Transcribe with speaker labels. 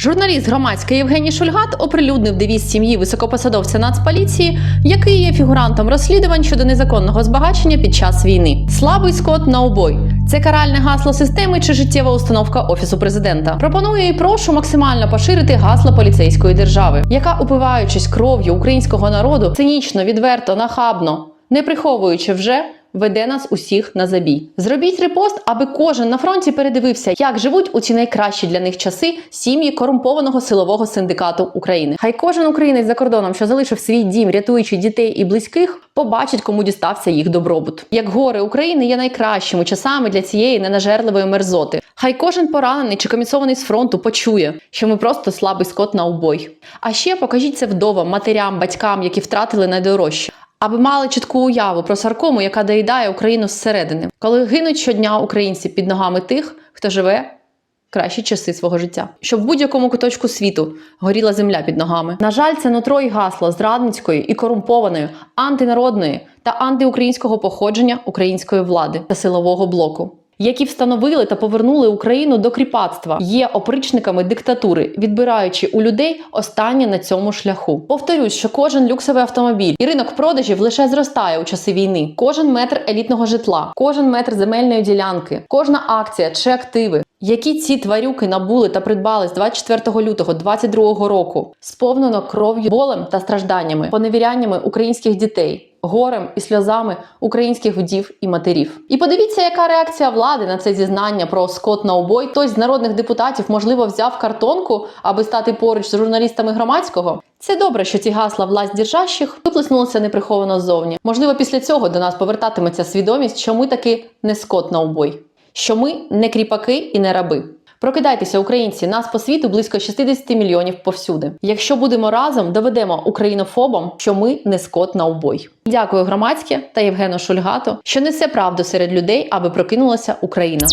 Speaker 1: Журналіст громадський Євгеній Шульгат оприлюднив девіз сім'ї високопосадовця Нацполіції, який є фігурантом розслідувань щодо незаконного збагачення під час війни. Слабий скот на убой. Це каральне гасло системи чи життєва установка офісу президента. Пропоную і прошу максимально поширити гасло поліцейської держави, яка, упиваючись кров'ю українського народу, цинічно, відверто, нахабно, не приховуючи вже. Веде нас усіх на забій. Зробіть репост, аби кожен на фронті передивився, як живуть у ці найкращі для них часи сім'ї корумпованого силового синдикату України. Хай кожен українець за кордоном, що залишив свій дім, рятуючи дітей і близьких, побачить, кому дістався їх добробут. Як гори України є найкращими часами для цієї ненажерливої мерзоти. Хай кожен поранений чи комісований з фронту почує, що ми просто слабий скот на убой. А ще покажіть це вдовам, матерям, батькам, які втратили найдорожче. Аби мали чітку уяву про саркому, яка доїдає Україну зсередини, коли гинуть щодня українці під ногами тих, хто живе кращі часи свого життя, щоб в будь-якому куточку світу горіла земля під ногами. На жаль, це нутро і гасло зрадницької і корумпованої, антинародної та антиукраїнського походження української влади та силового блоку. Які встановили та повернули Україну до кріпацтва, є опричниками диктатури, відбираючи у людей останнє на цьому шляху. Повторюсь, що кожен люксовий автомобіль і ринок продажів лише зростає у часи війни. Кожен метр елітного житла, кожен метр земельної ділянки, кожна акція чи активи, які ці тварюки набули та придбали з 24 лютого 2022 року, сповнено кров'ю, болем та стражданнями, поневіряннями українських дітей. Горем і сльозами українських вдів і матерів. І подивіться, яка реакція влади на це зізнання про скот на обой. Хтось з народних депутатів, можливо, взяв картонку, аби стати поруч з журналістами громадського. Це добре, що ці гасла власть держащих виплеснулися неприховано ззовні. Можливо, після цього до нас повертатиметься свідомість, що ми таки не скот на обой, що ми не кріпаки і не раби. Прокидайтеся, українці, нас по світу близько 60 мільйонів повсюди. Якщо будемо разом, доведемо українофобам, що ми не скот на убой. Дякую громадське та Євгену Шульгату, що несе правду серед людей, аби прокинулася Україна.